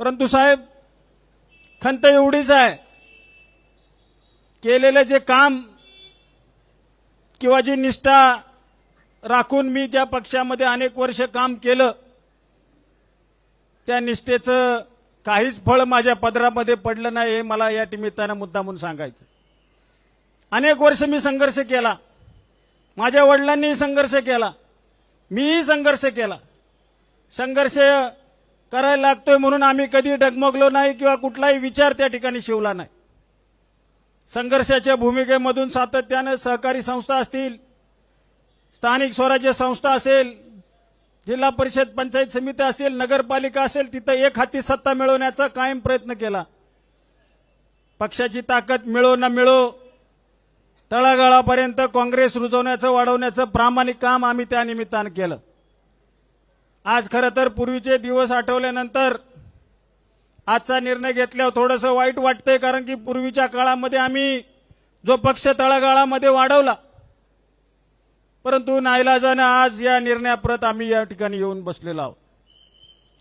परंतु साहेब खंत एवढीच आहे केलेलं जे काम किंवा जी निष्ठा राखून मी ज्या पक्षामध्ये अनेक वर्ष काम केलं त्या निष्ठेचं काहीच फळ माझ्या पदरामध्ये पडलं नाही हे मला या निमित्तानं मुद्दा म्हणून सांगायचं. अनेक वर्ष मी संघर्ष केला. माझ्या वडिलांनी संघर्ष केला. मीही संघर्ष केला. संघर्ष करायला लागतोय म्हणून आम्ही कधी डगमगलो नाही किंवा कुठलाही विचार त्या ठिकाणी शिवला नाही. संघर्षाच्या भूमिकेमधून सातत्यानं सहकारी संस्था असतील स्थानिक स्वराज्य संस्था असेल जिल्हा परिषद पंचायत समिती असेल नगरपालिका असेल तिथं एक हाती सत्ता मिळवण्याचा कायम प्रयत्न केला. पक्षाची ताकद मिळो न मिळो तळागाळापर्यंत काँग्रेस रुजवण्याचं वाढवण्याचं प्रामाणिक काम आम्ही त्या निमित्तानं केलं. आज खरं तर पूर्वीचे दिवस आठवल्यानंतर आजचा निर्णय घेतल्यावर थोडंसं वाईट वाटतंय कारण की पूर्वीच्या काळामध्ये आम्ही जो पक्ष तळागाळामध्ये वाढवला परंतु नाईलाजानं आज या निर्णयाप्रत आम्ही या ठिकाणी येऊन बसलेलो आहोत.